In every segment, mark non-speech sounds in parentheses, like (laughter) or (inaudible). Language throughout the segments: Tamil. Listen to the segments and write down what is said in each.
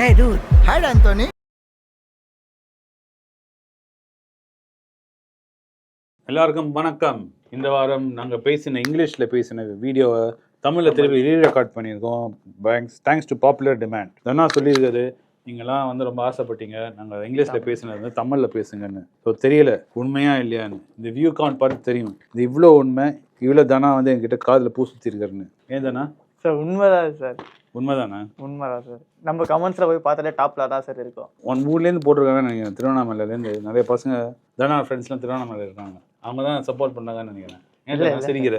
Hey, dude. Hi, Anthony. எல்லாருக்கும் வணக்கம். இந்த வாரம் நாங்கள் பேசின இங்கிலீஷில் பேசின வீடியோவை தமிழில் திருப்பி ரீரெக்கார்ட் பண்ணியிருக்கோம். Thanks thanks to popular demand தனா சொல்லியிருக்காரு நீங்களாம் வந்து ரொம்ப ஆசைப்பட்டீங்க. நாங்கள் இங்கிலீஷில் பேசினது வந்து தமிழில் பேசுங்கன்னு. ஸோ தெரியல உண்மையா இல்லையான்னு. இந்த வியூ கவுண்ட் பார்த்து தெரியும். இது இவ்வளோ உண்மை இவ்வளோ தனா வந்து என்கிட்ட காதில் பூ சுற்றிருக்காருன்னு ஏன் தானா? சார் உண்மைதான் சார்? உண்மைதானே? உண்மைதான் சார். நம்ம கமெண்ட்ஸ்ல போய் பார்த்தாலே டாப்ல தான் சார் இருக்கும். ஒன் ஊர்லேருந்து போட்டிருக்காங்கன்னு நினைக்கிறேன் திருவண்ணாமலையிலேருந்து. நிறைய பசங்க தனா ஃப்ரெண்ட்ஸ்லாம் திருவண்ணாமலை இருக்காங்க. அவங்க தான் சப்போர்ட் பண்ணாங்கன்னு நினைக்கிறேன். ஏன். சிரிக்கிற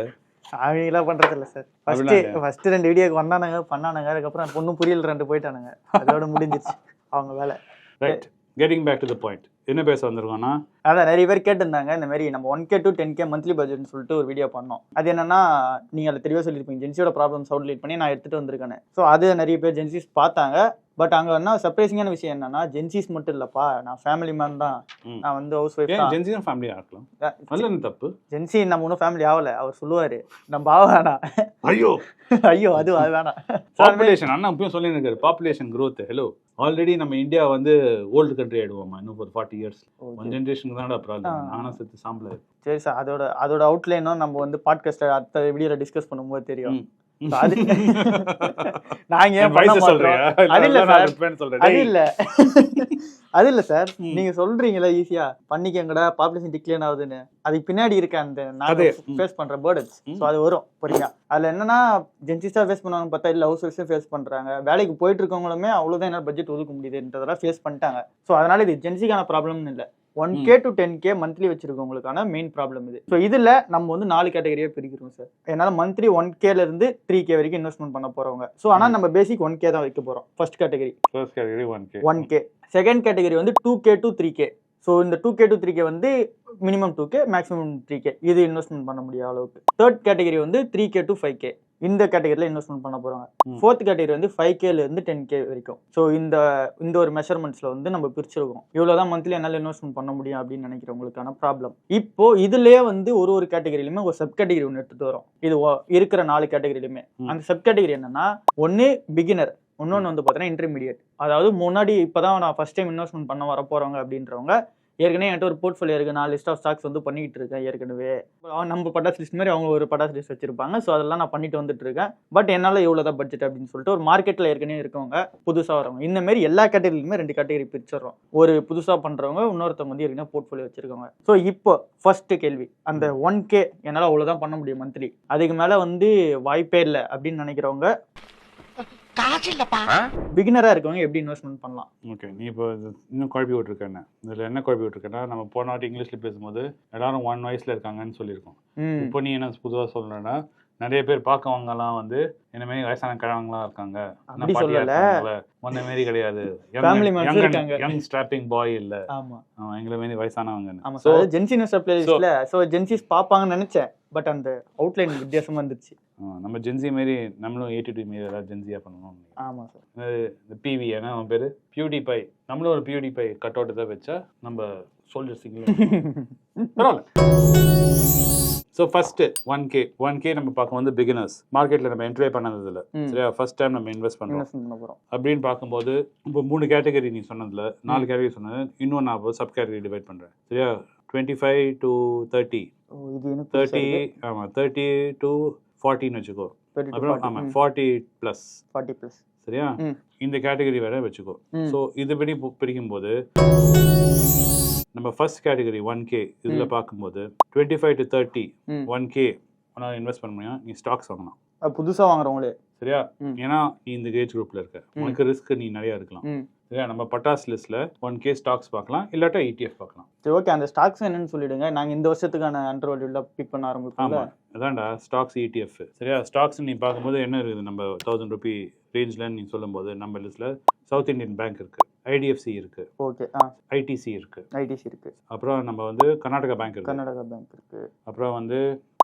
அவங்களாம் பண்றது இல்ல. சார். ஃபர்ஸ்ட்? ஃபர்ஸ்ட் ரெண்டு வீடியோக்கு வந்தானுங்க பண்ணானுங்க அதுக்கப்புறம் பொண்ணும் புரியல ரெண்டு போயிட்டானுங்க. அதோட முடிஞ்சிருச்சு. அவங்க வேலை. Right getting back to the point என்ன பேச வந்திருக்கோம்னா அதான் நிறைய பேர் கேட்டிருந்தாங்க இந்த மாதிரி நம்ம one K to ten K monthly பட்ஜெட்னு சொல்லிட்டு ஒரு வீடியோ பண்ணோம். அது என்னன்னா நீங்க அதை தெளிவாக சொல்லியிருப்பீங்க. ஜென்சியோட ப்ராப்ளம்ஸ் லீட் பண்ணி நான் எடுத்துட்டு வந்திருக்கேன் ஸோ அது நிறைய பேர் ஜென்சிஸ் பார்த்தாங்க. பட் அங்க என்ன சர்ப்ரைசிங்கான விஷயம் என்னன்னா ஜென்சிஸ் மட்டும் இல்லப்பா. நான் ஃபேமிலி மேன் தான். நான் வந்து ஹவுஸ் ஒய்ஃப் தான். ஃபேமிலியாக இருக்கலாம் நல்ல என்ன தப்பு? ஜென்சி நம்ம ஒன்றும் ஃபேமிலி ஆகல அவர் சொல்லுவாரு நம்ம ஆக வேணாம். ஐயோ! (laughs) ஐயோ அது அது வேணாம். (laughs) பாப்புலேஷன் அண்ணா இப்பயும் சொல்லி இருக்காரு பாப்புலேஷன் growth. ஹலோ ஆல்ரெடி நம்ம இந்தியா வந்து ஓல்டு கண்ட்ரி ஆயிடுவோமா? இன்னும் ஒரு ஃபார்ட்டி இயர்ஸ் ஒன் ஜென்ரேஷனுக்கு தான்டா ப்ராப்ளம். நானும் சேர்த்து சாம்பல சரி சார் அதோட அதோட அவுட்லைனும் நம்ம வந்து பாட்காஸ்ட் அடுத்த வீடியோல டிஸ்கஸ் பண்ணும்போது தெரியும். அது (laughs) நாங்க ஏன் பண்ண? மாட்டோம் (laughs) அது இல்ல சார். அது. இல்ல அது இல்ல சார். நீங்க சொல்றீங்களா ஈஸியா பண்ணிக்கங்கடா பாப்புலேஷன் டிக்ளைன் ஆகுதுன்னு அதுக்கு பின்னாடி இருக்க அந்த நாங்க. ஃபேஸ் பண்ற பேர்டன்ஸ். ஸோ அது வரும் புரியுங்க அதுல என்னன்னா ஜென்சிஸா ஃபேஸ் பண்ணுவாங்க பார்த்தா இல்ல ஹவுஸ் ஒய்ஃபும் ஃபேஸ் பண்றாங்க வேலைக்கு போயிட்டு இருக்கவங்களுமே அவ்வளவுதான் என்ன பட்ஜெட் ஒதுக்க முடியுதுன்றதெல்லாம் ஃபேஸ் பண்ணிட்டாங்க ஸோ அதனால இது ஜென்சிக்கான ப்ராப்ளம்னு இல்ல one K to ten K monthly வச்சிருக்கவங்களுக்கான main problem இது. ஸோ இதுல நம்ம வந்து நாலு கேட்டகரியா பிரிக்கிறோம் சார் என்னால மந்த்லி ஒன் கேல இருந்து த்ரீ கே வரைக்கும் இன்வெஸ்ட்மெண்ட் பண்ண போறவங்க. ஸோ ஆனா நம்ம பேசிக் ஒன் கே தான் வைக்க போறோம் first category category 1K. One K second category வந்து two K to three K so இந்த two K to three K வந்து minimum two K maximum three K இது இன்வெஸ்ட்மெண்ட் பண்ண முடியாத அளவுக்கு. தேர்ட் கேட்டகரி வந்து three K to five K இந்த கேட்டகரியில் இன்வெஸ்ட்மெண்ட் பண்ண போகிறாங்க. ஃபோர்த் கேட்டகரி வந்து ஃபைவ் கேல இருந்து டென் கே வரைக்கும். ஸோ இந்த இந்த ஒரு மெஷர்மெண்ட்ஸில் வந்து நம்ம பிரிச்சிருக்கோம். இவ்வளோ தான் மந்த்லி என்னால் இன்வெஸ்ட்மெண்ட் பண்ண முடியும் அப்படின்னு நினைக்கிறவங்களுக்கான ப்ராப்ளம் இப்போ இதுலயே வந்து ஒரு ஒரு கேட்டகரியிலுமே ஒரு சப் கேட்டகரி ஒன்று எடுத்துட்டு வரோம். இது இருக்கிற நாலு கேட்டகரியிலுமே. அந்த சப் கேட்டகரி என்னன்னா ஒன்று பிகினர் இன்னொன்று வந்து பார்த்தீங்கன்னா இன்டர்மீடியட் அதாவது முன்னாடி இப்போதான் நான் ஃபர்ஸ்ட் டைம் இன்வெஸ்ட்மெண்ட் பண்ண வர போறவங்க அப்படின்றவங்க ஏற்கனவே என்கிட்ட ஒரு போர்ட்ஃபோலியோ இருக்குது நான் லிஸ்ட் ஆஃப் ஸ்டாக்ஸ் வந்து பண்ணிக்கிட்டு இருக்கேன் ஏற்கனவே. நம்ம பட்டாசு லிஸ்ட் மாதிரி அவங்க ஒரு பட்டாசு லிஸ்ட் வச்சிருப்பாங்க. ஸோ அதெல்லாம் நான் பண்ணிட்டு வந்துட்டு இருக்கேன். பட் என்னால் இவ்வளோ தான் பட்ஜெட் அப்படின்னு சொல்லிட்டு ஒரு மார்க்கெட்டில் ஏற்கனவே இருக்கவங்க புதுசாக வரவங்க இந்த மாதிரி எல்லா கேட்டகரியிலுமே ரெண்டு கேட்டகரி பிரிச்சிடறோம். ஒரு புதுசாக பண்ணுறவங்க இன்னொருத்தவங்க வந்து ஏற்கனவே போர்ட்ஃபோலியோ வச்சிருக்காங்க ஸோ இப்போ ஃபர்ஸ்ட் கேள்வி. அந்த ஒன் கே என்னால் அவ்வளோதான் பண்ண முடியும் மந்த்லி அதுக்கு மேலே வந்து வாய்ப்பே இல்லை அப்படின்னு நினைக்கிறவங்க பிகினராக இருக்கவங்க எப்படி இன்வெஸ்ட்மெண்ட் பண்ணலாம்? ஓகே நீ இப்போ இன்னும் குழப்பி விட்டுருக்கேன் இதில் என்ன குழப்பி விட்டுருக்கேன்னா நம்ம போன வாட்டி இங்கிலீஷில் பேசும்போது எல்லாரும் ஒன் வயசில் இருக்காங்கன்னு சொல்லியிருக்கோம். இப்போ நீ என்ன புதுசாக சொல்றேன்னா நிறைய பேர் பார்க்கவங்கலாம் வந்து என்ன மாதிரி வயசான கிழவங்களா இருக்காங்க. அப்படி சொல்லல. உன்ன மாரி (laughs) கிடையாது. யங் ஸ்டாப்பிங் பாய் இல்ல. ஆமா. எங்களை மாரி வயசானவங்கன்னு. ஆமா So, sir Gen Z news பிளேலிஸ்ட்ல so Gen Zs பாப்பாங்கன்னு நினைச்சேன். பட் அந்த அவுட்லைன் வித்தியாசமா ஆ, நம்ம ஜென்சி மாரி நம்மளும் எயிட்டி டூ மாரி ஏதாவது ஜென்சியா பண்ணணும் ஆமா சார் இந்த பிவி ஏன்னா அவன் பேரு? பியூடி பை நம்மளும் ஒரு பியூடி பை கட் அவுட் தான் வச்சா நம்ம சோல்ஜர் சிங்கிள் (laughs) பரவாயில்ல. So first one K one K நம்ம பார்க்கும் வந்து பிகினர்ஸ் மார்க்கெட்ல நம்ம என்ட்ரி பண்ணது இல்ல ம். சரியா? ஃபர்ஸ்ட் டைம் நம்ம இன்வெஸ்ட் பண்றோம். இன்வெஸ்ட்மெண்ட் பண்ண போறோம். அப்படின்னு பார்க்கும்போது இப்போ மூணு கேட்டகரி நீ சொன்னதுல நாலு கேட்டகரி சொன்னது இன்னும் நான் சப் கேட்டகரி டிவைட் பண்றேன். சரியா? Twenty five to thirty thirty ஆமா தேர்ட்டி டு ஃபார்ட்டின்னு வச்சுக்கோ. அப்புறம் ஆமா ஃபார்ட்டி ப்ளஸ் ஃபார்ட்டி பிளஸ் சரியா. இந்த கேட்டகரி வேற வச்சுக்கோ. ஸோ இதுபடி பு- பிரிக்கும்போது நம்ம ஃபர்ஸ்ட் கேட்டகரி ஒன் கே இதுல பார்க்கும்போது twenty five to thirty. One K உன்னால் இன்வெஸ்ட் பண்ண முடியும் நீ ஸ்டாக்ஸ் வாங்கலாம். புதுசா வாங்குறவங்களே. சரியா. ஏன்னா நீ இந்த ஏஜ் குரூப்ல இருக்க. உனக்கு ரிஸ்க் நீ நிறைய இருக்கலாம். சரியா நம்ம பட்டாஸ் லிஸ்ட்ல ஒன் கே ஸ்டாக்ஸ் பார்க்கலாம் இல்லாட்டா E ETF பார்க்கலாம். சரி ஓகே அந்த ஸ்டாக்ஸ் என்னன்னு சொல்லிடுங்க. நாங்க இந்த வருஷத்துக்கான அண்டர் வேல்யூல பிக் பண்ண ஆரம்பிப்போம்ல? ஆமா. அதான்டா ஸ்டாக்ஸ் ETF சரியா? ஸ்டாக்ஸ் நீ பார்க்கும்போது என்ன இருக்குது? நம்ம தௌசண்ட் ருபி ரேஞ்சில் நீ சொல்லும்போது நம்ம லிஸ்ட்ல சவுத் இந்தியன் பேங்க் இருக்கு ஐடிஎஃப்சி இருக்கு ஓகே ஐடிசி இருக்கு. ஐடிசி இருக்கு. அப்புறம் நம்ம வந்து கர்நாடகா பேங்க் இருக்கு. கர்நாடகா பேங்க் இருக்கு. அப்புறம் வந்து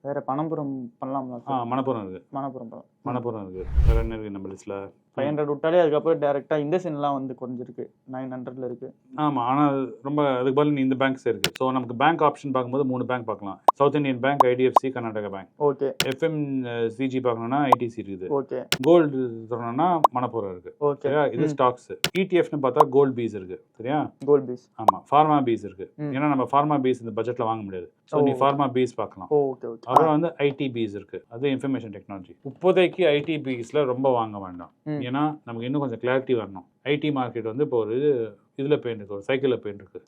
வேற பணம்புரம் பண்ணலாம்ல ஆ மணப்புறம் இருக்கு மணப்புரம் பண்ணலாம். மணப்புறம் இருக்கு வேற என்ன இருக்கு நம்ம லிஸ்ட்ல ஃபைவ் ஹண்ட்ரட் விட்டாலே அதுக்கப்புறம் டேரெக்டா இந்த சின்லாம் வந்து குறைஞ்சிருக்கு. நைன் ஹண்ட்ரட்ல இருக்கு. ஆமா ஆனா அது ரொம்ப அதுக்கு பதில் இந்த பேங்க்ஸ் இருக்கு. ஸோ நமக்கு பேங்க் ஆப்ஷன் பார்க்கும்போது மூணு பேங்க் பார்க்கலாம். South Indian bank IDFC Karnataka bank okay FMCG பார்க்கணும்னா ஐடிசி இருக்குது. ஓகே கோல்டு சொல்லணும்னா மணப்புறம் இருக்கு. ஓகே இது ஸ்டாக்ஸ் இடிஎஃப்னு பார்த்தா கோல்ட் பீஸ் இருக்கு. சரியா? கோல்ட் பீஸ் ஆமா ஃபார்மா பீஸ் இருக்கு. ஏன்னா நம்ம ஃபார்மா பீஸ் இந்த பட்ஜெட்ல வாங்க முடியாது. ஸோ நீ. ஃபார்மா பீஸ் பார்க்கலாம். ஓகே அப்புறம் வந்து ஐடி பீஸ் இருக்கு. அது இன்ஃபர்மேஷன் டெக்னாலஜி இப்போதைக்கு ஐடி பீஸ்ல ரொம்ப வாங்க வேண்டாம். ஏன்னா நமக்கு இன்னும் கொஞ்சம் கிளாரிட்டி வரணும். ஐடி மார்க்கெட் வந்து இப்போ ஒரு இதுல பெயின் இருக்கு ஒரு சைக்கிளில் பெயின் இருக்கு.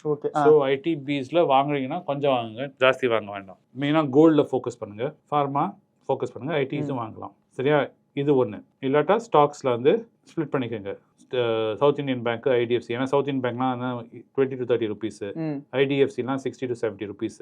ஸோ ஐடி பீஸ்ல வாங்குறீங்கன்னா கொஞ்சம் வாங்குங்க ஜாஸ்தி வாங்க வேண்டாம். மெயினாக கோல்டில் ஃபோக்கஸ் பண்ணுங்க ஃபார்மா ஃபோக்கஸ் பண்ணுங்க ஐடிஸும் வாங்கலாம். சரியா? இது ஒன்று இல்லாட்டா ஸ்டாக்ஸில் வந்து ஸ்ப்ளிட் பண்ணிக்கோங்க. சவுத் இந்தியன் பேங்க் ஐடிஎஃப்சி ஏன்னா சவுத் இந்தியன் பேங்க்னா twenty to thirty rupees ஐடிஎஃப்சிலாம் sixty to seventy rupees.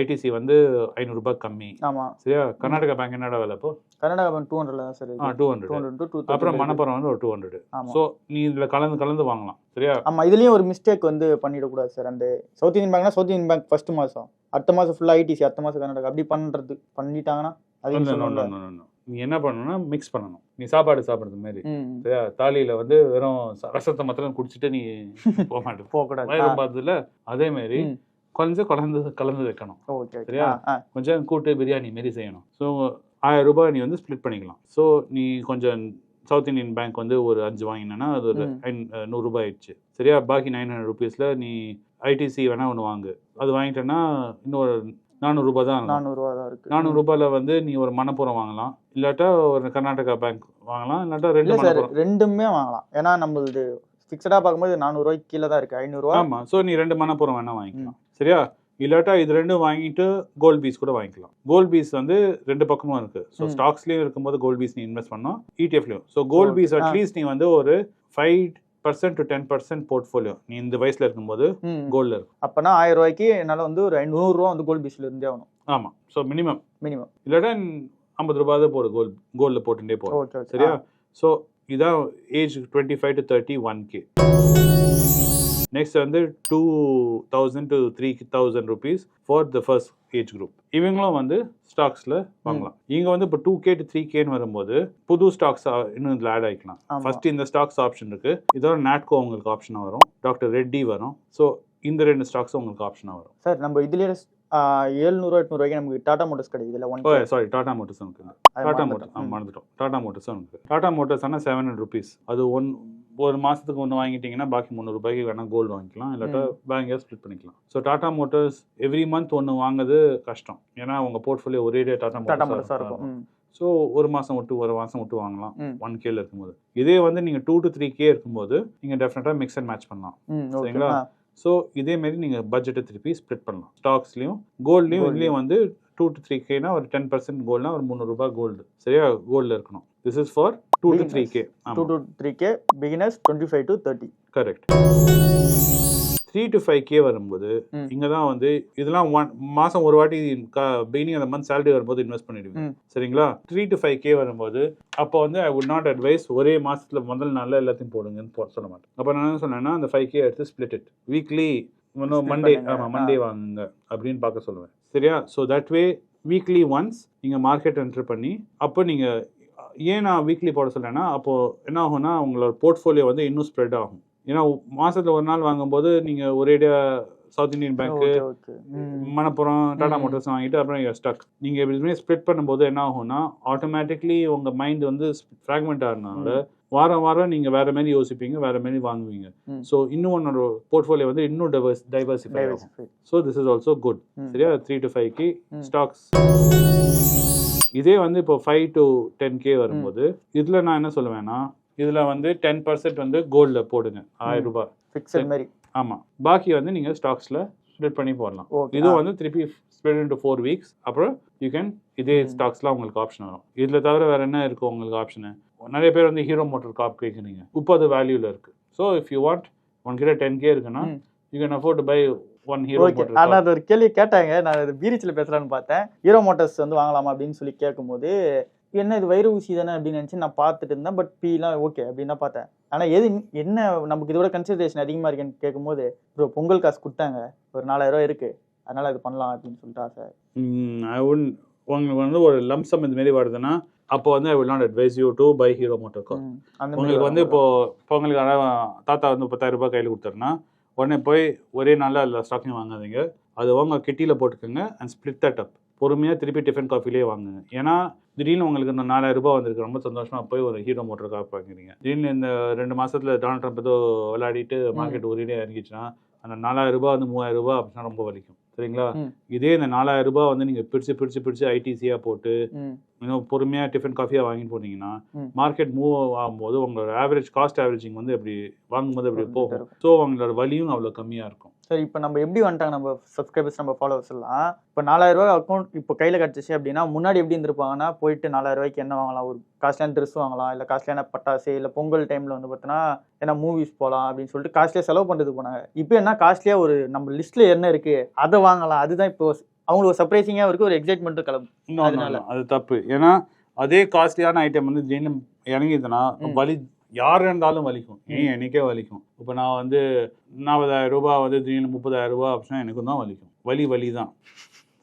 ITC வந்து ஐநூறுரூபா கம்மி. ஆமா. சரியா? கர்நாடகா பேங்க் என்னடா விலை இப்போ? கர்நாடகா பேங்க் டூ ஹண்ட்ரட்ல தான் சார் டூ ஹண்ட்ரட் ஹண்ட்ரட் அப்புறம் மணப்புறம் வந்து ஒரு டூ ஹண்ட்ரட் ஸோ நீ இதில் கலந்து கலந்து வாங்கலாம். சரியா? ஆமா இதுலயும் ஒரு மிஸ்டேக் வந்து பண்ணிடக்கூடாது சார் அந்த சவுத் இந்தியன் பேங்க்னா சவுத் இந்தியன் பேங்க் ஃபர்ஸ்ட் மாசம். அடுத்த மாசம் ஃபுல்லா ஐடிசி அடுத்த மாசம் கர்நாடகா. அப்படி பண்றது பண்ணிட்டாங்கன்னா அது நீ என்ன பண்ணணும்னா மிக்ஸ் பண்ணணும். நீ சாப்பாடு சாப்பிட்றது மாதிரி. சரியா? தாலியில வந்து வெறும் ரசத்தை மாத்திரம் குடிச்சிட்டு நீ (laughs) போக மாட்டேன். போக கூடாது வயிறு பார்த்ததுல அதே மாதிரி. கொஞ்சம் கலந்து கலந்து வைக்கணும். சரியா? கொஞ்சம் கூட்டு பிரியாணி மாரி செய்யணும். ஸோ ஆயிரம் ரூபாய் நீ வந்து ஸ்ப்ளிட் பண்ணிக்கலாம். ஸோ நீ கொஞ்சம் சவுத் இந்தியன் பேங்க் வந்து ஒரு அஞ்சு வாங்கினேன்னா அது ஒரு நூறுரூபா ஆயிடுச்சு. சரியா? பாக்கி நைன் ஹண்ட்ரட் ருபீஸில் நீ ஐடிசி வேணா ஒன்று வாங்கு. அது வாங்கிட்டேன்னா இன்னொரு நானூறுரூபா தான் ஆகும். நானூறு ரூபா தான் இருக்கு. நானூறு ரூபாயில வந்து நீ ஒரு மணப்புறம் வாங்கலாம். இல்லாட்டா ஒரு கர்நாடகா பேங்க் வாங்கலாம். இல்லாட்டா ரெண்டு சார் ரெண்டுமே வாங்கலாம். ஏன்னா நம்மளது ஃபிக்ஸடா பார்க்கும்போது நானூறு ரூபாய்க்கு கீழே தான் இருக்கு. ஐநூறு ரூபா ஆமா. சோ நீ ரெண்டு மணப்புறம் வேணா வாங்கிக்கலாம். சரியா? இல்லாட்டா இது ரெண்டும் வாங்கிட்டு கோல்ட் பீஸ் கூட வாங்கிக்கலாம். கோல்ட் பீஸ் வந்து ரெண்டு பக்கமும் இருக்கு. ஸோ. ஸ்டாக்ஸ்லயும் இருக்கும்போது கோல்ட் பீஸ் நீ இன்வெஸ்ட் பண்ணோம் இடிஎஃப்லயும் so gold bees. At least நீ வந்து ஒரு five percent to ten percent portfolio நீ இந்த வயசுல இருக்கும்போது. கோல்ட்ல இருக்கும். அப்பனா ஆயிரம் ரூபாய்க்கு என்னால வந்து ஒரு ஐநூறு ரூபா வந்து கோல்ட் பீஸ்ல இருந்தே ஆகணும். ஆமா. ஸோ மினிமம் மினிமம் இல்லாட்டா ஐம்பது ரூபாய் தான் போடு கோல்ட் கோல்டில் போட்டுட்டே ஓகே சரியா? ஸோ இதான் age twenty five to thirty one K next வந்து two thousand to three thousand rupees for the first age group இவங்களும் வந்து ஸ்டாக்ஸில் வாங்கலாம். இங்கே வந்து இப்போ டூ கே டு த்ரீ கேன்னு வரும்போது புது ஸ்டாக்ஸ் இன்னும் இதில் ஆட் ஆகிக்கலாம். ஃபர்ஸ்ட் இந்த ஸ்டாக்ஸ் ஆப்ஷன் இருக்கு. இதோட நாட்கோ உங்களுக்கு ஆப்ஷனாக வரும். டாக்டர் ரெட்டி வரும். ஸோ இந்த ரெண்டு ஸ்டாக்ஸும் உங்களுக்கு ஆப்ஷனாக வரும். சார் நம்ம இதுலயே ஏழ்நூறுவா எட்நூறுவாய்க்கு நமக்கு டாடா மோட்டர்ஸ் கிடைக்குது இல்ல? ஒன் சாரி டாடா மோட்டர்ஸ் இருக்குது டாடா மோட்டர்ஸ் ஆ மறந்துட்டோம். டாடா மோட்டர்ஸும் இருக்குது டாடா மோட்டர்ஸ் ஆனால் செவன் ஹண்ட்ரட் ருபீஸ் அது ஒன் ஒரு மாதத்துக்கு ஒன்று வாங்கிட்டீங்கன்னா பாக்கி முந்நூறுபாய்க்கு வேணால் கோல்டு வாங்கிக்கலாம். இல்லாட்டா பேங்கையாக ஸ்ப்ளிட் பண்ணிக்கலாம். So Tata Motors every month ஒன்று வாங்குறது கஷ்டம். ஏன்னா உங்கள் போர்ட்ஃபோலியோ ஒரே டே டாடா டாடா மோட்டர்ஸா மோட்டர்ஸாக இருக்கும். ஸோ ஒரு மாதம் விட்டு ஒரு மாதம் விட்டு வாங்கலாம். ஒன் கேல இருக்கும்போது. இதே வந்து நீங்கள் டூ டு த்ரீ கே இருக்கும்போது நீங்கள் டெஃபினட்டாக மிக்ஸ் அண்ட் மேட்ச் பண்ணலாம். சரிங்களா? ஸோ இதே மாதிரி நீங்கள் பட்ஜெட்டை திருப்பி ஸ்ப்ளிட் பண்ணலாம். ஸ்டாக்ஸ்லையும் கோல்ட்லையும். இதுலேயும் வந்து டூ டு த்ரீ கேனா ஒரு டென் பர்சன்ட் கோல்ட்னா ஒரு முந்நூறுரூபா கோல்டு சரியா? கோல்டில் இருக்கணும். This is for two to three K two to three K beginners twenty five to thirty correct three to five K வரும்போது. இங்கே தான் வந்து இதெல்லாம் ஒன் மாதம் ஒரு வாட்டி பிகினிங் அந்த மந்த் சேலரி வரும்போது இன்வெஸ்ட் பண்ணிடுவீங்க. சரிங்களா? த்ரீ டு ஃபைவ் கே வரும்போது அப்போ வந்து ஐ வுட் நாட் அட்வைஸ் ஒரே மாசத்துல முதல் நாளில் எல்லாத்தையும் போடுங்கன்னு போ சொல்ல மாட்டேன். அப்போ நான் என்ன சொன்னேன்னா அந்த ஃபைவ் கே எடுத்து ஸ்பிளிட் இட் வீக்லி இன்னும் மண்டே. ஆமாம் மண்டே வாங்குங்க அப்படின்னு பார்க்க சொல்லுவேன். சரியா? So that way weekly once நீங்கள் மார்க்கெட் என்ட்ரு பண்ணி அப்போ நீங்கள் ஏன் நான் வீக்லி போட சொல்றேன்னா அப்போ என்ன ஆகும்னா உங்களோட போர்ட்ஃபோலியோ வந்து இன்னும் ஸ்ப்ரெட் ஆகும் ஏன்னா மாசத்துல ஒரு நாள் வாங்கும்போது நீங்க ஒரேடியா South Indian bank okay okay ம் மணப்புறம் டாடா. மோட்டர்ஸ் வாங்கிட்டு அப்புறம் ஸ்டக் நீங்க எப்படியுமே ஸ்ப்ளிட் பண்ணும்போது என்ன ஆகும்னா ஆட்டோமேட்டிக்லி உங்க மைண்ட் வந்து ஃப்ராக்மெண்ட் ஆகிறதுனால வாரம் வாரம் நீங்க வேற மாதிரி யோசிப்பீங்க வேற மாதிரி வாங்குவீங்க. ஸோ இன்னும் உன்னோட போர்ட்ஃபோலியோ வந்து இன்னும் டைவர்ஸ் டைவர்சிஃபை ஆகும். So this is also good. சரியா த்ரீ டு ஃபைவ் கே ம். ஸ்டாக்ஸ் இதே வந்து இப்போ ஃபைவ் டு டென் கே வரும்போது இதுல நான் என்ன சொல்லுவேன்னா இதுல வந்து டென் பர்சன்ட் வந்து கோல்ட்ல போடுங்க ஆயிரம். ரூபாய். ஃபிக்ஸட் மாதிரி ஆமா. பாக்கி வந்து நீங்க ஸ்டாக்ஸ்ல ஸ்ப்ளிட் பண்ணி போடலாம். இது வந்து திருப்பி ஸ்ப்ளிட் இன்டு ஃபோர் வீக்ஸ் அப்புறம் யூ கேன் இதே. ஸ்டாக்ஸ்லாம் உங்களுக்கு ஆப்ஷன் வரும். இதுல தவிர வேற என்ன இருக்கு உங்களுக்கு ஆப்ஷனு நிறைய பேர் வந்து ஹீரோ மோட்டர் காப் கேட்குறீங்க இப்போ அது வேல்யூல இருக்கு. ஸோ இஃப் யூ வாண்ட் உங்ககிட்ட டென் கே இருக்குன்னா. You can afford buy one Hero okay ஆனா அது ஒரு கேள்வி கேட்டாங்க. நான் இது பீரிச்சில் பேசலான்னு பார்த்தேன். ஹீரோ மோட்டர்ஸ் வந்து வாங்கலாமா அப்படின்னு சொல்லி கேட்கும்போது என்ன இது வயிறு ஊசி தானே? அப்படின்னு நினச்சி நான் பார்த்துட்டு இருந்தேன். பட் பீலாம் ஓகே அப்படின்னு தான் பார்த்தேன். ஆனால் எது என்ன நமக்கு இதோட கன்சிடரேஷன் அதிகமாக இருக்குன்னு கேட்கும்போது ப்ரோ பொங்கல் காசு கொடுத்தாங்க. ஒரு நாலாயிரம் ரூபாய் இருக்கு. அதனால இது பண்ணலாம் அப்படின்னு சொல்லிட்டு ஆசை. உங்களுக்கு வந்து ஒரு லம்சம் இந்த மாதிரி வருதுன்னா அப்போ வந்து I will not advise you to buy Hero motor car ம். அந்த மாதிரி உங்களுக்கு வந்து. இப்போ இப்போ உங்களுக்கு தாத்தா வந்து பத்தாயிரம் ரூபாய் கையில் கொடுத்தாருன்னா உடனே போய் ஒரே நாளில் அதில் ஸ்டாக்கிங் வாங்காதீங்க. அது வாங்க கிட்டியில் போட்டுக்கோங்க அண்ட் ஸ்ப்ளிட் தட் அப் பொறுமையாக திருப்பி டிஃபன் காஃபிலே வாங்குங்க. ஏன்னா திடீர்னு உங்களுக்கு இந்த நாலாயிரம் ரூபாய் வந்திருக்கு. ரொம்ப சந்தோஷமா போய் ஒரு ஹீரோ மோட்டர் கார் வாங்குறீங்க. திடீர்னு இந்த ரெண்டு மாசத்துல டொனால்ட் ட்ரம்ப் ஏதோ விளையாடிட்டு மார்க்கெட் ஒரே இறங்கிச்சுன்னா அந்த நாலாயிரம் ரூபாய் வந்து மூவாயிரம் ரூபாய் அப்படின்னா ரொம்ப வலிக்கும். சரிங்களா. இதே இந்த நாலாயிரம் ரூபாய் வந்து நீங்க பிரிச்சு பிரிச்சு பிரிச்சு ஐடிசியாக போட்டு. இன்னும் பொறுமையாக டிஃபன் காஃபியாக வாங்கிட்டு போனீங்கன்னா. மார்க்கெட் மூவ் ஆகும்போது உங்களோட ஆவரேஜ் காஸ்ட் ஆவரேஜிங் வந்து அப்படி வாங்கும்போது அப்படி போகும். ஸோ அவங்களோட வலியும் அவ்வளோ கம்மியாக இருக்கும். சரி இப்போ நம்ம எப்படி வந்துட்டாங்க? நம்ம சப்ஸ்கிரைபர்ஸ் நம்ம ஃபாலோவர்ஸ் எல்லாம்? இப்போ நாலாயிரம் ரூபாய் அக்கௌண்ட் இப்போ கையில் கிடச்சிச்சு அப்படின்னா முன்னாடி எப்படி இருந்திருப்பாங்கன்னா போயிட்டு நாலாயிரம் ரூபாய்க்கு என்ன வாங்கலாம்? ஒரு காஸ்ட்லியான ட்ரெஸ் வாங்கலாம் இல்லை காஸ்ட்லியான பட்டாசு இல்லை பொங்கல் டைமில் வந்து பார்த்தோன்னா ஏன்னா மூவிஸ் போகலாம் அப்படின்னு சொல்லிட்டு காஸ்ட்லியாக செலவு பண்ணுறதுக்கு போனாங்க. இப்போ என்ன காஸ்ட்லியாக ஒரு நம்ம லிஸ்ட்டில் என்ன இருக்குது அதை வாங்கலாம். அதுதான் இப்போ அவங்களுக்கு ஒரு சர்ப்ரைசிங்காக இருக்குது ஒரு எக்ஸைட்மெண்ட்டும் கிளம்பு No, no, அதனால. no, அது தப்பு. ஏன்னா அதே காஸ்ட்லியான ஐட்டம் வந்து திடீர்னு இறங்கிதுன்னா. வலி யார் இருந்தாலும் வலிக்கும். ஏன் எனக்கே வலிக்கும். இப்போ நான் வந்து நாற்பதாயிரம் ரூபாய் வந்து திடீர்னு முப்பதாயிரம் ரூபாய் அப்படின்னா எனக்கும் தான் வலிக்கும். வலி வலி தான்.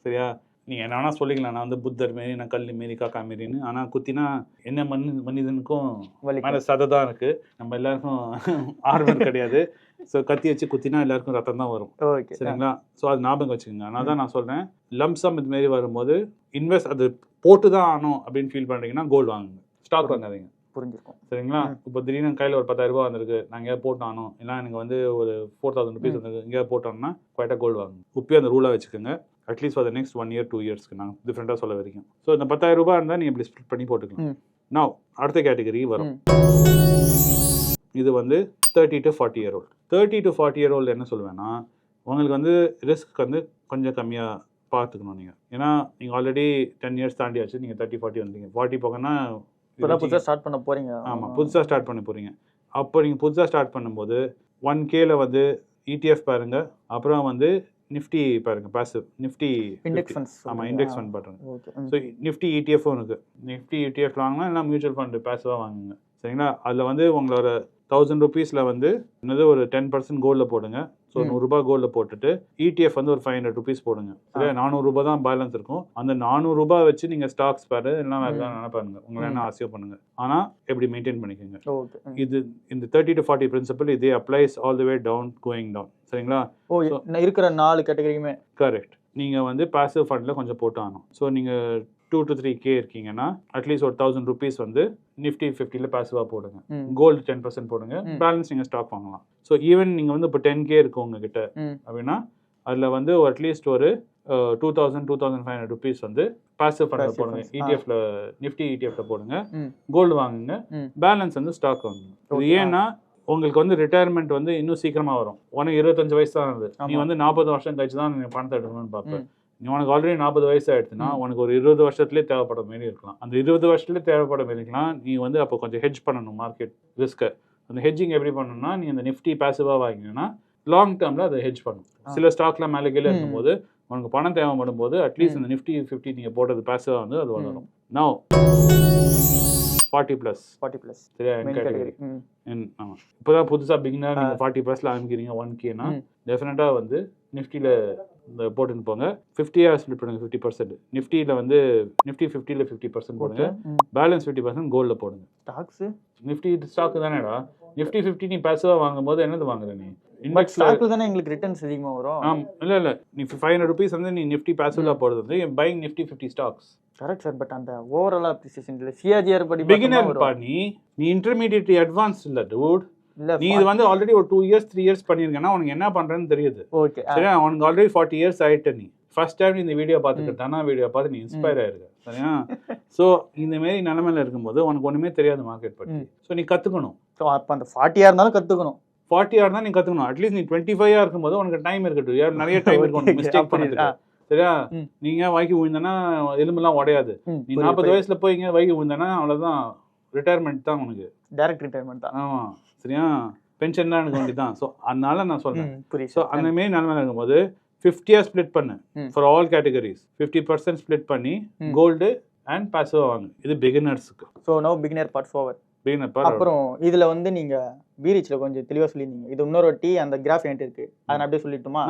சரியா? நீங்கள் என்ன வேணா சொல்லிக்கலாம். நான் வந்து புத்தர் மாரி நான் கல் மாரி காக்கா மாரின்னு. ஆனால் குத்தினா என்ன மனு மனிதனுக்கும் வலி மேலே சதை தான் இருக்கு. நம்ம எல்லாருக்கும் (laughs) ஆர்வம் கிடையாது. ஸோ கத்தி வச்சு குத்தினா எல்லாருக்கும் ரத்தம் தான் வரும். ஓகே சரிங்களா? ஸோ அது ஞாபகம் வச்சுக்கோங்க. அதனால தான் நான் சொல்கிறேன் லம்சம் இது மாதிரி வரும்போது இன்வெஸ்ட் அது போட்டு தான் ஆகணும் அப்படின்னு ஃபீல் பண்ணுறீங்கன்னா கோல்டு வாங்குங்க. ஸ்டாக் வாங்காதீங்க. புரிஞ்சிருக்கும். சரிங்களா. இப்போ திடீர்னு கையில் ஒரு பத்தாயிரம் ரூபாய் வந்திருக்கு. நான் எங்கேயாவது போட்டானோ இல்லை எனக்கு வந்து ஒரு ஃபோர் தௌசண்ட் ருபீஸ். வந்திருக்கு. எங்கேயாவது போட்டோம்னா குவைட்டாக கோல்டு வாங்குங்க. உப்பே அந்த ரூலாக வச்சுக்கோங்க. At least for next one year two இயர்ஸ்க்கு நான் டிஃப்ரெண்ட்டாக சொல்ல வரைக்கும். ஸோ இந்த பத்தாயிரம் ரூபாய் இருந்தால் நீங்கள் இப்படி ஸ்ப்ளிட் பண்ணி போட்டுக்கலாம். நான் அடுத்த கேட்டகரி வரும். இது வந்து thirty to forty year old thirty to forty year old என்ன சொல்லுவேன்னா உங்களுக்கு வந்து ரிஸ்க் வந்து கொஞ்சம் கம்மியாக பார்த்துக்கணும் நீங்கள் ஏன்னா நீங்கள் ஆல்ரெடி டென் இயர்ஸ் தாண்டி ஆச்சு நீங்கள் தேர்ட்டி ஃபார்ட்டி வந்தீங்க ஃபார்ட்டி போகனா இப்போதான் புதுசாக ஸ்டார்ட் பண்ண போறீங்க. ஆமாம் புதுசாக ஸ்டார்ட் பண்ண போகிறீங்க அப்போ நீங்கள் புதுசாக ஸ்டார்ட் பண்ணும்போது ஒன் கேல வந்து இடிஎஃப் பாருங்க. அப்புறம் வந்து நிஃப்டி பாருங்க பாசிவ் நிஃப்டி இண்டெக்ஸ் ஃபண்ட்ஸ் ஆமாம் இண்டெக்ஸ் ஃபண்ட் பாருங்க ஸோ நிஃப்டி இடிஎஃப்பும் இருக்குது நிஃப்டி இடிஎஃப் வாங்கலாம் இல்லை மியூச்சுவல் ஃபண்ட் பேசுவாக வாங்குங்க. சரிங்களா? அதில் வந்து உங்களோட தௌசண்ட் ருபீஸில் வந்து என்னது ஒரு டென் பர்சன்ட் கோல்டில் போடுங்க. ஸோ. நூறுரூபா கோல்டில் போட்டுட்டு இடிஎஃப் வந்து ஒரு ஃபைவ் ஹண்ட்ரட் ருபீஸ் போடுங்க. சரியா? நானூறுரூபா தான் பேலன்ஸ் இருக்கும். அந்த நானூறுரூபா வச்சு நீங்கள் ஸ்டாக்ஸ் பாரு எல்லாம் வேறு ம். நினைப்பாருங்க உங்களை என்ன ஆசையோ பண்ணுங்க. ஆனால் எப்படி மெயின்டைன் பண்ணிக்கோங்க. இது இந்த தேர்ட்டி டு ஃபார்ட்டி பிரின்சிபல் இதே applies all the way down going down சரிங்களா? ஓ இருக்கிற நாலு கேட்டகரியுமே கரெக்ட் நீங்கள் வந்து பாசிவ் ஃபண்டில் கொஞ்சம் போட்டு ஆகணும் ஸோ நீங்கள் டூ டு த்ரீ கே இருக்கீங்கன்னா அட்லீஸ்ட் ஒரு தௌசண்ட் ருபீஸ் வந்து நிஃப்டி ஃபிஃப்டியில் பாசிவாக போடுங்க. கோல்டு டென் பர்சன்ட் போடுங்க. பேலன்ஸ் நீங்கள் ஸ்டாக் வாங்கலாம். ஸோ ஈவன் நீங்கள் வந்து இப்போ டென் கே இருக்கு உங்ககிட்ட அப்படின்னா அதில் வந்து அட்லீஸ்ட் ஒரு two thousand two thousand five hundred rupees வந்து பாசிவ் ஃபண்டில் போடுங்க. இடிஎஃப்ல நிஃப்டி இடிஎஃப்ல போடுங்க. கோல்டு வாங்குங்க. பேலன்ஸ் வந்து ஸ்டாக் வாங்குங்க. ஏன்னா உங்களுக்கு வந்து ரிட்டையர்மெண்ட் வந்து இன்னும் சீக்கிரமா வரும். உனக்கு இருபத்தஞ்சு வயசு தான் இருந்தது நீ. வந்து நாற்பது வருஷம் கழிச்சு தான் பணத்தை எடுக்கணும்னு பார்ப்பேன் உனக்கு ஆல்ரெடி நாற்பது வயசு ஆயிடுச்சுன்னா ம். உனக்கு ஒரு இருபது வருஷத்துலேயே தேவைப்பட மாரி இருக்கலாம். அந்த இருபது வருஷத்துலேயே தேவைப்பட மாரி இருக்கலாம். நீ வந்து அப்போ கொஞ்சம் ஹெட்ஜ் பண்ணணும் மார்க்கெட் ரிஸ்க்கை அந்த ஹெட்ஜிங் எப்படி பண்ணணும்னா நீ அந்த நிஃப்டி பாசிவாக வாங்கினா லாங் டேர்மில் அதை ஹெட்ஜ் பண்ணும். சில ஸ்டாக்ல மேலே கீழே. இருக்கும்போது உனக்கு பணம் தேவைப்படும் போது அட்லீஸ்ட். இந்த நிஃப்டி ஃபிஃப்டி நீங்கள் போட்டது பாசிவாக வந்து அது. வளரும். No forty plus forty plus சரியா? கேட்டகரி ஆமாம் இப்போ தான் புதுசாக பிகினர் நீங்கள் ஃபார்ட்டி ப்ளஸில் ஆரம்பிக்கிறீங்க ஒன் கேனா. டெஃபினட்டாக வந்து நிஃப்டியில் போட்டுன்னு போங்க. ஃபிஃப்டியாக ஸ்பிளிட் பண்ணுங்க ஃபிஃப்டி பர்சன்ட் நிஃப்டியில் வந்து நிஃப்டி ஃபிஃப்டியில் ஃபிஃப்டி பர்சன்ட் போடுங்க. பேலன்ஸ் ஃபிஃப்டி பர்சன்ட் கோல்டில் போடுங்க. ஸ்டாக்ஸ் நிஃப்டி ஸ்டாக் தானேடா. நிஃப்டி ஃபிஃப்டி நீ பேசுவாக வாங்கும்போது என்னது வாங்குற நீ? ஸ்டாக்ல தானே எங்களுக்கு ரிட்டர்ன்ஸ் அதிகமா வரும். ஆம். இல்லை இல்லை. நீ ஃபைவ் ஹண்ட்ரட் ருபீஸ் வந்து நீ நிஃப்டி பேசிவாக போடுறது வந்து buying Nifty fifty stocks correct sir but அந்த ஓவரால் அப்ரிசியேஷன் இல்ல சிஆர்ஜிஆர் படி பிகினர் பா நீ. நீ இன்டர்மீடியட் அட்வான்ஸ் இல்லை டூட் நீ இது வந்து ஆல்ரெடி ஒரு டூ இயர்ஸ் த்ரீ இயர்ஸ் பண்ணியிருக்கேன்னா உனக்கு என்ன பண்ணுறேன்னு தெரியுது. ஓகே சரியா? உனக்கு ஆல்ரெடி ஃபார்ட்டி இயர்ஸ் ஆயிட்ட நீ. ஃபர்ஸ்ட் டைம் இந்த வீடியோ பார்த்துட்டு தானா வீடியோ பார்த்து நீ இன்ஸ்பயர் ஆயிருக்க சரியா? ஸோ இந்த மாதிரி நிலமையில இருக்கும்போது உனக்கு ஒண்ணுமே தெரியாது மார்க்கெட் பற்றி. ஸோ நீ கத்துக்கணும். ஸோ அப்போ அந்த ஃபார்ட்டியாக இருந்தாலும் கற்றுக்கணும் ஃபார்ட்டியா இருந்தா நீ கத்துக்கணும். அட்லீஸ்ட் நீ டுவெண்ட்டி ஃபைவ் இருக்கும்போது உனக்கு டைம் இருக்கட்டும். யார் நிறைய டைம் இருக்கு உனக்கு மிஸ்டேக் பண்ணதுக்கு. சரியா. நீங்க வைக்கி விழுந்தனா எலும்பெல்லாம் உடையாது. நீ நாற்பது வயசுல போய் இங்க வைக்கி விழுந்தனா அவ்வளவுதான். ரிட்டையர்மெண்ட் தான் உனக்கு. டைரக்ட் ரிட்டைர்மெண்ட் தான். ஆமா. சரியா பென்ஷன் தான் எனக்கு வேண்டியதான் ஸோ அதனால நான் சொல்றேன். புரியுது. ஸோ அந்த மாரி நிலமையில இருக்கும்போது ஃபிஃப்டியாக ஸ்ப்ளிட் பண்ணு. For all categories fifty percent split பண்ணி. கோல்டு அண்ட் பாசிவாக வாங்கு. இது பிகினர்ஸுக்கு so no beginner part forward beginner பார் அப்புறம் இதுல வந்து நீங்க வீரிச்சில் கொஞ்சம் தெளிவா சொல்லியிருந்தீங்க. இது இன்னொரு வாட்டி அந்த கிராஃப் என்கிட்ட இருக்கு. அதை நான் அப்படியே சொல்லிட்டுமா.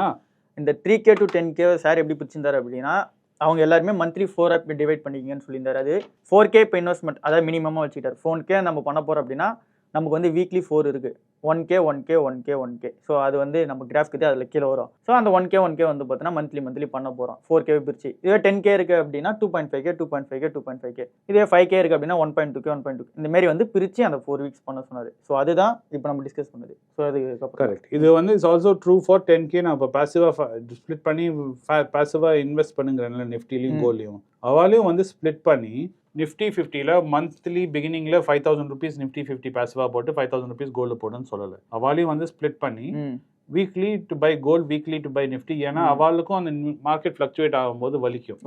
இந்த three K to ten K sir எப்படி பிடிச்சிருந்தாரு அப்படின்னா அவங்க எல்லாருமே மந்த்லி ஃபோர் ஆப் டிவைட் பண்ணிக்கிங்கன்னு சொல்லியிருந்தாரு. அது ஃபோர் கே இப்போ இன்வெஸ்ட்மெண்ட் அதாவது மினிமமாக வச்சுக்கிட்டார். ஃபோன் கே நம்ம பண்ண போகிறோம் அப்படின்னா நமக்கு வந்து வீக்லி ஃபோர் இருக்கு. One K one K one K one K so அது வந்து நம்ம கிராஃப்க்கு அதில் கீழே வரும். ஸோ அந்த ஒன் கே ஒன் கே வந்து பார்த்தீங்கன்னா மந்த்லி மந்த்லி பண்ண போகிறோம் ஃபோர் கே பிரிச்சு. இதே டென் கே இருக்கு அப்படின்னா two point five K two point five K two point five K இதே ஃபைவ் கே இருக்கு அப்படின்னா one point two K one point two இந்த மாதிரி வந்து பிரிச்சு அந்த ஃபோர் வீக்ஸ் பண்ண சொன்னாரு. ஸோ அதுதான் இப்போ நம்ம டிஸ்கஸ் பண்ணது. ஸோ அதுக்கு கரெக்ட் இது வந்து it's also true for ten K நான் இப்போ பாசிவாக ஸ்ப்ளிட் பண்ணி பாசிவாக இன்வெஸ்ட் பண்ணுங்கிறேன்ல நிஃப்டிலையும். கோல்லையும் அவாலையும் வந்து ஸ்ப்ளிட் பண்ணி நிஃப்டி ஃபிஃப்டியில் monthly பிகினிங்கில் five thousand rupees Nifty fifty பாசிவாக போட்டு ஃபைவ் தௌசண்ட் ருபீஸ் கோல்டு போடுன்னு சொல்லலை. அவாலையும் வந்து ஸ்ப்ளிட் பண்ணி weekly to buy gold weekly to buy Nifty ஏன்னா. அவளுக்கும் அந்த மார்க்கெட் ஃப்ளக்சுவேட் ஆகும்போது வலிக்கும்.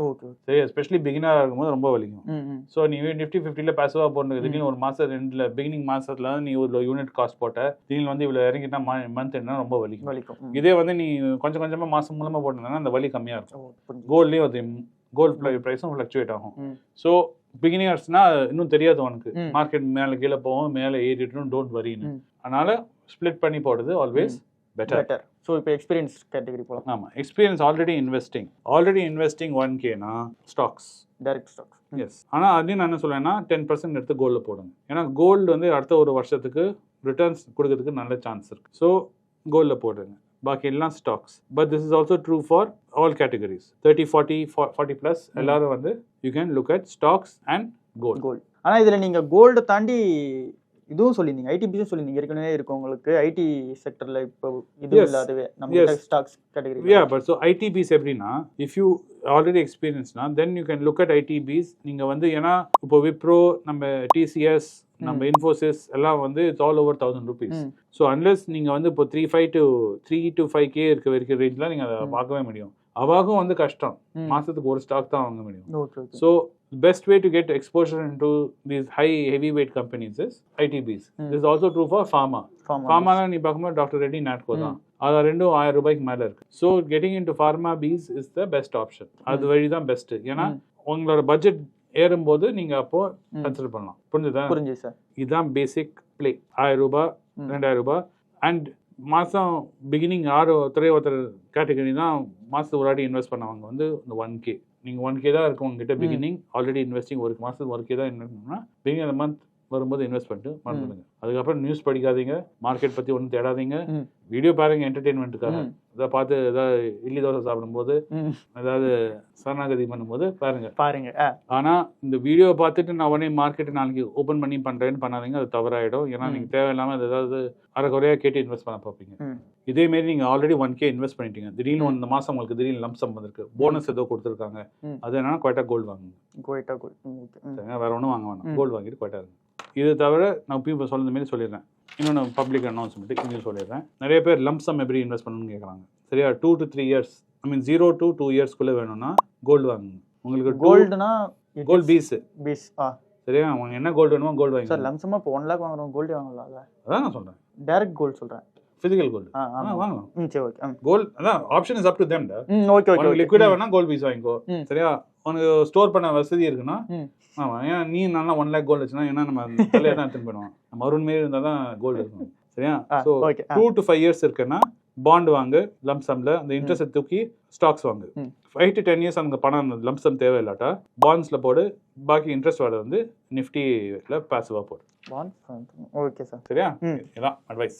சரி எஸ்பெஷலி பிகினராக இருக்கும்போது ரொம்ப வலிக்கும். ஸோ நீ நிஃப்டி ஃபிஃப்டியில் பாசிவாக போட்டு திடீர்னு ஒரு மாதம் ரெண்டுல பிகினிங் மாசத்துல நீ ஒரு யூனிட் காஸ்ட் போட்ட திடீர்னு வந்து இவ்வளோ இறங்கிட்டா மந்த் என்ன ரொம்ப வலிக்கும். வலிக்கும். இதே வந்து நீ கொஞ்சம் கொஞ்சமாக மாதம் மூலமாக போட்டிருந்தா அந்த வலி கம்மியாக இருக்கும். கோல்ட்லேயும் அது கோல்ட் ப்ரைஸும் ஃப்ளக்சுவேட் ஆகும். ஸோ பிகினியர்ஸ்னா இன்னும் தெரியாது உனக்கு. மார்க்கெட் மேலே கீழே போகும் மேலே ஏறிட்டுரும் டோன்ட் வரின்னு. அதனால ஸ்ப்ளிட் பண்ணி போடுறது ஆல்வேஸ் பெட்டர் பெட்டர் ஸோ இப்போ எக்ஸ்பீரியன்ஸ் கேட்டகரி போகலாம் ஆமாம் experience already investing already investing one கேனா stocks direct stocks yes ஆனால் அதையும் நான் என்ன சொல்லுவேன்னா டென் பர்சன்ட் எடுத்து கோல்டில் போடுங்க. ஏன்னா கோல்டு வந்து அடுத்த ஒரு வருஷத்துக்கு ரிட்டர்ன்ஸ் கொடுக்கறதுக்கு நல்ல சான்ஸ் இருக்கு. ஸோ கோல்டில் போடுங்க. பாக்கி எல்லாம் stocks but this is also true for all categories thirty forty forty plus எல்லாரும் வந்து you can look at stocks and gold gold ஆனா இதுல நீங்க கோல்டு தாண்டி இதுவும் சொல்லியிருந்தீங்க ஐடி பிஸும் சொல்லியிருந்தீங்க. ஏற்கனவே இருக்கு உங்களுக்கு ஐடி செக்டர்ல இப்போ இது. இல்லாதவே நம்ம. Stocks category yeah but so IT bees எப்படின்னா if you already எக்ஸ்பீரியன்ஸ்னா then you can look at IT bees நீங்கள் வந்து ஏன்னா இப்போ விப்ரோ நம்ம டிசிஎஸ் நம்ம இன்ஃபோசிஸ் எல்லாம் வந்து it's all over thousand rupees. So unless நீங்கள் வந்து இப்போ three five to three to five K இருக்க வரைக்கும் ரேஞ்சில் நீங்கள் அதை. பார்க்கவே முடியும். அவாகும் வந்து கஷ்டம். மாதத்துக்கு ஒரு ஸ்டாக் தான் வாங்க முடியும். So best way to get exposure in to these high heavy weight companies is IT bees. This also true for pharma ஃபார்மால நீ பார்க்கும்போது டாக்டர் ரெட்டி நாட்கோ தான். அது ரெண்டும் ஆயிரம் ரூபாய்க்கு மேல இருக்கு. So getting in to pharma bees is the best option அது வழி தான் பெஸ்ட் ஏன்னா. உங்களோட பட்ஜெட் ஏறும்போது நீங்க அப்போ. கன்சிடர் பண்ணலாம். புரிஞ்சுதா? புரிஞ்சு சார் இதுதான் பேசிக் ப்ளே ஆயிரம் ரூபாய். ரெண்டாயிரம் ரூபாய் அண்ட் மாதம் பிகினிங் ஆறு ஒருத்தரே ஒருத்தர் கேட்டகரி தான் மாதத்துக்கு ஒரு வாட்டி இன்வெஸ்ட் பண்ணவங்க வந்து இந்த ஒன் கே நீங்கள் ஒன் கே தான் இருக்கும் உங்ககிட்ட. பிகினிங் ஆல்ரெடி இன்வெஸ்டிங் ஒரு மாதத்துக்கு ஒரு கே தான் இன்வெஸ்ட் பண்ணா பிகினிங் அந்த மந்த் வரும்போது இன்வெஸ்ட் பண்ணிட்டு மறந்துடுங்க அதுக்கப்புறம் நியூஸ் படிக்காதீங்க மார்க்கெட் பற்றி ஒன்றும் தேடாதீங்க. வீடியோ பாருங்க என்டர்டெயின்மெண்ட்டுக்காக. இதை பார்த்து ஏதாவது இட்லி தோசை சாப்பிடும்போது. ஏதாவது சரணாகதி பண்ணும்போது பாருங்க பாருங்க ஆனா இந்த வீடியோ பார்த்துட்டு நான் உடனே மார்க்கெட் நாளைக்கு ஓப்பன் பண்ணி பண்றேன்னு பண்ணாதீங்க அது தவறாயிடும் ஏன்னா ம். நீங்க தேவையில்லாம அது ஏதாவது அரைக்குறையா கேட்டு இன்வெஸ்ட் பண்ண பார்ப்பீங்க ம். இதே மாரி நீங்க ஆல்ரெடி ஒன் கே இன்வெஸ்ட் பண்ணிட்டீங்க திடீர்னு. இந்த மாசம் உங்களுக்கு திடீர்னு லம்சம் வந்திருக்கு போனஸ் ஏதோ கொடுத்துருக்காங்க. அது என்னன்னா குவாய்ட்டா கோல்டு வாங்குங்க கோயிட்டா கோல் ம், ஓகே ம். சரிங்களா? வேற ஒன்றும் வாங்க வேணாம். கோல்டு வாங்கிட்டு குவாய்ட்டா இருங்க இது தவிர நான் இப்போ சொல்லுற மாரி சொல்லிடுறேன். இன்னொன்று பப்ளிக் அனௌன்ஸ்மெண்ட் இங்கேயும் சொல்லிடுறேன். நிறைய பேர் லம்சம் எப்படி இன்வெஸ்ட் பண்ணணும்னு கேட்குறாங்க சரியா? Two to three years I mean zero to two இயர்ஸ்க்குள்ளே வேணும்னா கோல்டு வாங்குங்க. உங்களுக்கு கோல்டு கோல்டுனா கோல்டு பீஸ் பீஸ் ஆ. சரியா? உங்களுக்கு என்ன கோல்டு வேணுமோ கோல்டு சார் வாங்கி லம்சமா இப்போ ஒன் லேக் வாங்குறோம் கோல்டு வாங்கலாம்ல? அதான் நான் சொல்றேன். டைரக்ட் கோல்டு சொல்றேன். ஃபிசிக்கல் கோல்டு வாங்கலாம். சரி ஓகே கோல்டு அதான் option is up to. Them okay okay லிக்விடா வேணா கோல்டு பீஸ் வாங்கிக்கோ. சரியா? உனக்கு ஸ்டோர் பண்ண வசதி இருக்குன்னா ம். ஆமா ஏன் நீ நல்லா ஒன் லேக் கோல்டு வச்சுனா ஏன்னா நம்ம தலையை தான் எடுத்துன்னு போயிடுவோம். நம்ம அருண் மாரி இருந்தால் தான் கோல்டு இருக்கும். சரியா? So two to five years இருக்குன்னா பாண்ட் வாங்கு லம்சம்ல அந்த இன்ட்ரெஸ்ட் தூக்கி ஸ்டாக்ஸ் வாங்கு. ஃபைவ் டு டென் இயர்ஸ் அந்த பணம் லம்சம் தேவையில்லாட்டா பாண்ட்ஸ்ல போடு பாக்கி இன்ட்ரெஸ்ட் வரது வந்து நிஃப்டியில் பாசிவாக போடு. ஓகே சார் சரியா. இதான் அட்வைஸ்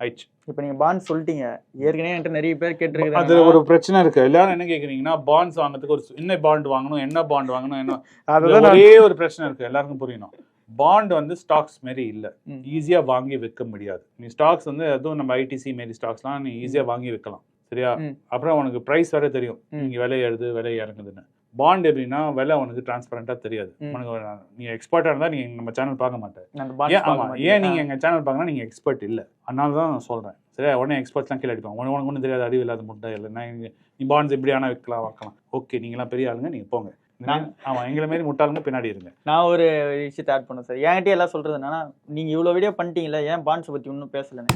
ஆயிடுச்சு. இப்போ நீங்க பாண்ட் சொல்லிட்டீங்க. ஏற்கனவே என்கிட்ட நிறைய பேர் அது கேட்டிருக்காங்க ஒரு பிரச்சனை இருக்கு. எல்லாரும் என்ன கேக்குறீங்கன்னா பாண்ட்ஸ் வாங்குறதுக்கு ஒரு என்ன பாண்ட் வாங்கணும் என்ன பாண்ட் வாங்கணும் என்ன (laughs) அதுதான் ஒரே ஒரு பிரச்சனை இருக்கு. எல்லாருக்கும் புரியணும். பாண்ட் வந்து ஸ்டாக்ஸ் மாரி இல்ல. ம். ஈஸியா வாங்கி விற்க முடியாது. நீ ஸ்டாக்ஸ் வந்து அதுவும் நம்ம ஐடிசி மாரி ஸ்டாக்ஸ்லாம் நீ ஈஸியா வாங்கி விற்கலாம் சரியா. அப்புறம் உனக்கு பிரைஸ் வேற தெரியும். ம். நீங்க விலை ஏறுது விலை இறங்குதுன்னு. பாண்ட் எப்படின்னா விலை உனக்கு டிரான்ஸ்பரண்டா தெரியாது. உனக்கு நீ எக்ஸ்பர்ட்டா இருந்தா நீங்க நம்ம சேனல் பார்க்க மாட்டேன் அந்த ஏன் ஆமா பாண்ட் ஏன் நீங்க எங்க சேனல் பார்க்கணும் நீங்க எக்ஸ்பர்ட் இல்ல. அதனால தான் நான் சொல்றேன். சரியா? உடனே எக்ஸ்பர்ட்ஸ்லாம் கீழே அடிப்பாங்க. உனக்கு ஒன்றும் தெரியாது அறிவு இல்லாத முட்டை இல்லை. நான் நீ பாண்ட்ஸ் எப்படி ஆனா விற்கலாம் வைக்கலாம் ஓகே நீங்களாம் பெரிய ஆளுங்க நீங்க போங்க. நான்- ஆமா எங்களை மாரி முட்டாளுங்க பின்னாடி இருங்க. நான் ஒரு விஷயத்தை ஆட் பண்ணேன் சார் என்கிட்ட எல்லாம் சொல்றது என்னன்னா நீங்க இவ்வளவு வீடியோ பண்ணிட்டீங்களா ஏன் பாண்ட்ஸ் பத்தி இன்னும் பேசலன்னு?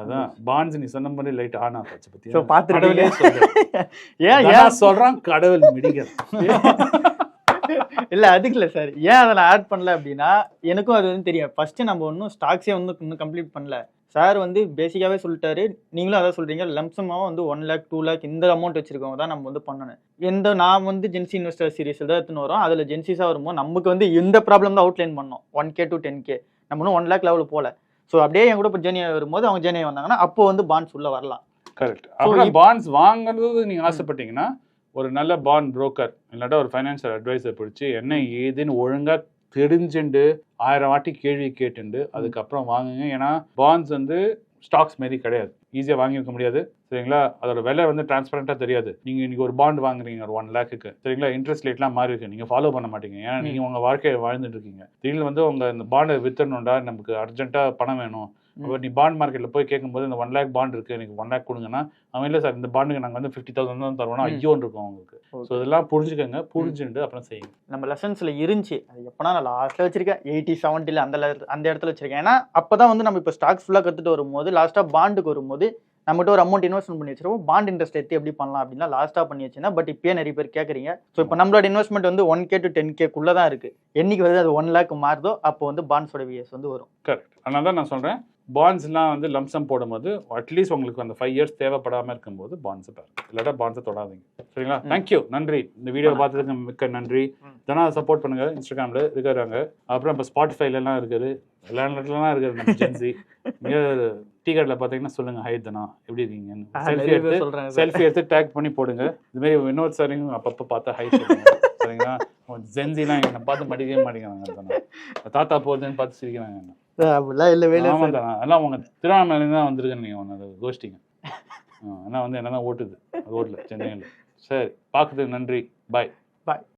அதான் பாண்ட்ஸ் நீ சொன்ன மாதிரி லைட் ஆன் ஆஃப் ஆச்சு பத்தி சொல்றேன். ஏன் ஏன் சொல்றான்? கடவுள் மிடிகள் இல்ல அதுக்கு இல்ல சார் ஏன் அதை நான் ஆட் பண்ணல அப்படின்னா எனக்கும் அது வந்து தெரியும். ஃபர்ஸ்ட் நம்ம ஒன்றும் ஸ்டாக்ஸே வந்து இன்னும் கம்ப்ளீட் பண்ணல. சார் வந்து பேசிக்காவே சொல்லிட்டாரு. நீங்களும் அதான் சொல்றீங்க. லம்சமாக வந்து ஒன் லேக் டூ லேக் இந்த அமௌண்ட் வச்சிருக்கவங்க தான் நம்ம வந்து பண்ணணும். எந்த நான் வந்து ஜென்சி இன்வெஸ்டர் சீரிஸ் தான் எடுத்துன்னு வரோம். அதில் ஜென்சிஸாக வரும்போது நமக்கு வந்து இந்த ப்ராப்ளம் தான் அவுட்லைன் பண்ணோம். One K to ten K நம்ம ஒன் லேக் லெவல் போல. ஸோ அப்படியே என் கூட இப்போ ஜெனி வரும்போது அவங்க ஜெனி வந்தாங்கன்னா அப்போ வந்து பாண்ட்ஸ் உள்ள வரலாம். கரெக்ட் அப்புறம் பாண்ட்ஸ் வாங்குறது நீங்க ஆசைப்பட்டீங்கன்னா ஒரு நல்ல பாண்ட் புரோக்கர் இல்லாட்டா ஒரு ஃபைனான்சியல் அட்வைசர் பிடிச்சி என்ன ஏதுன்னு ஒழுங்கா தெரிஞ்சுண்டு ஆயிரம் வாட்டி கேள்வி கேட்டுண்டு அதுக்கப்புறம் வாங்குங்க. ஏன்னா பாண்ட்ஸ் வந்து ஸ்டாக்ஸ் மாரி கிடையாது. ஈஸியாக வாங்கி வைக்க முடியாது. சரிங்களா? அதோட விலை வந்து டிரான்ஸ்பரண்ட்டாக தெரியாது. நீங்கள் இன்னைக்கு ஒரு பாண்ட் வாங்குறீங்க ஒரு ஒன் லேக்குக்கு சரிங்களா? இன்ட்ரெஸ்ட் ரேட்லாம் மாறி இருக்கு நீங்கள் ஃபாலோ பண்ண மாட்டீங்க. ஏன்னா நீங்கள் உங்கள் வாழ்க்கையை வாழ்ந்துட்டு இருக்கீங்க. திடீர்னு வந்து உங்கள் இந்த பாண்டை வித்தரணும்டா நமக்கு அர்ஜென்ட்டாக பணம் வேணும். அப்போ நீ பாண்ட் மார்க்கெட்டில் போய் கேட்கும்போது இந்த ஒன் லேக் பாண்ட் இருக்குது எனக்கு ஒன் லேக் கொடுங்கன்னா அவன் இல்லை சார் இந்த பாண்டுக்கு நாங்கள் வந்து ஃபிஃப்டி தௌசண்ட் தான் தருவோம்னா. ஐயோன்னு இருக்கும் அவங்களுக்கு. ஸோ இதெல்லாம் புரிஞ்சுக்கோங்க புரிஞ்சுட்டு அப்புறம் செய்யுங்க. நம்ம லெசன்ஸ்ல இருந்துச்சு. அது எப்பனா நான் லாஸ்ட்ல வச்சிருக்கேன். எயிட்டி செவன்ட்டில அந்த அந்த இடத்துல வச்சிருக்கேன். ஏன்னா அப்பதான் வந்து நம்ம இப்போ ஸ்டாக்ஸ் ஃபுல்லாக கத்துட்டு வரும்போது லாஸ்டா பாண்டுக்கு வரும்போது நம்மகிட்ட ஒரு அமௌண்ட் இன்வெஸ்ட்மெண்ட் பண்ணி வச்சிருப்போம் பாண்ட் இன்ட்ரெஸ்ட் எடுத்து எப்படி பண்ணலாம் அப்படின்னா லாஸ்ட்டாக பண்ணி வச்சிருந்தேன் பட் இப்பயே நிறைய பேர் கேட்குறீங்க ஸோ இப்போ நம்மளோட இன்வெஸ்ட்மெண்ட் வந்து ஒன் கே டு டென் கேக்குள்ளே தான் இருக்கு. என்னைக்கு வந்து அது ஒன் லேக் மாறுதோ அப்போ வந்து பாண்ட்ஸோட விஎஸ் வந்து வரும். கரெக்ட் அதனால தான் நான் சொல்கிறேன் பாண்ட்ஸ்லாம் வந்து லம்சம் போடும்போது அட்லீஸ்ட் உங்களுக்கு அந்த ஃபைவ் இயர்ஸ் தேவைப்படாமல் இருக்கும்போது பாண்ட்ஸை பாருங்க. இல்லாட்டா பாண்ட்ஸை தொடாதீங்க. சரிங்களா. தேங்க்யூ நன்றி. இந்த வீடியோ. பார்த்ததுக்கு மிக்க நன்றி. தனா சப்போர்ட் பண்ணுங்க. இன்ஸ்டாகிராமில் இருக்கிறாங்க அப்புறம் இப்போ ஸ்பாட்டிஃபைலலாம் இருக்குது. எல்லா இடத்துலலாம் இருக்குது நம்ம ஜென்சி டீ கடையில் பார்த்தீங்கன்னா சொல்லுங்க. ஹை தனா. எப்படி இருக்கீங்கன்னு. செல்ஃபி எடுத்து செல்ஃபி எடுத்து டேக் பண்ணி போடுங்க. இதுமாரி வினோத் சாரிங்க அப்பப்போ பார்த்தா ஹை சொல்லுங்க. சரிங்களா? (laughs) ஜென்சிலாம் என்னை பார்த்து மடிக்கவே மாட்டேங்கிறாங்க தாத்தா போகுதுன்னு பார்த்து சிரிக்கிறாங்க என்ன. அப்படிலாம் இல்லை வேலை தானே எல்லாம் உங்க திருவண்ணாமலையில தான் வந்திருக்குன்னு நீங்கள் ஒன்று கோஷ்டிங்க. ஆ, ஆனால் வந்து என்ன தான் ஓட்டுது அது ஓட்டல சென்னையில். சரி பார்க்குறதுக்கு நன்றி. பாய் பாய்